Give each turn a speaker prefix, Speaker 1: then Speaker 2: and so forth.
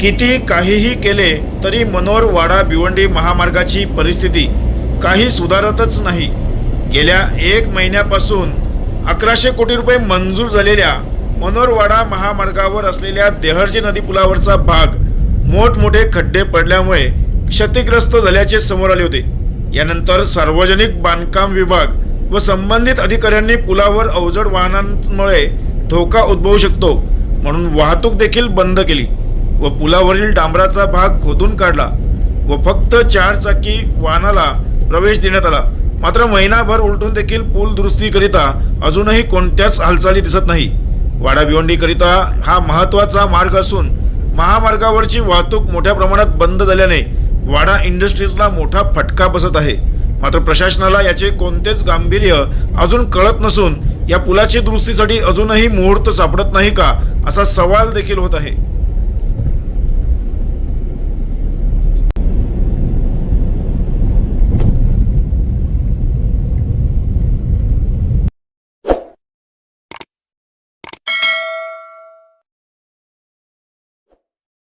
Speaker 1: किती काहीही केले तरी मनोर वाडा भिवंडी महामार्गाची परिस्थिती काही सुधारतच नाही. गेल्या एक महिन्यापासून अकराशे कोटी रुपये मंजूर झालेल्या मनोरवाडा महामार्गावर असलेल्या देहर्जी नदी पुलावरचा भाग मोठमोठे खड्डे पडल्यामुळे क्षतिग्रस्त झाल्याचे समोर आले होते. यानंतर सार्वजनिक बांधकाम विभाग व संबंधित अधिकाऱ्यांनी पुलावर अवजड वाहनांमुळे धोका उद्भवू शकतो म्हणून वाहतूक देखील बंद केली. व पुलावरील डांबराचा भाग खोदून काढला व फक्त चार चाकी वाहनाला प्रवेश देण्यात आला. मात्र महिनाभर उलटून देखील पूल दुरुस्तीकरिता अजूनही कोणत्याच हालचाली दिसत नाही. वाडा भिवंडीकरिता हा महत्त्वाचा मार्ग असून महामार्गावरची वाहतूक मोठ्या प्रमाणात बंद झाल्याने वाडा इंडस्ट्रीजला मोठा फटका बसत आहे. मात्र प्रशासनाला याचे कोणतेच गांभीर्य अजून कळत नसून या पुलाची दुरुस्तीसाठी अजूनही मुहूर्त सापडत नाही का असा सवाल देखील होत आहे.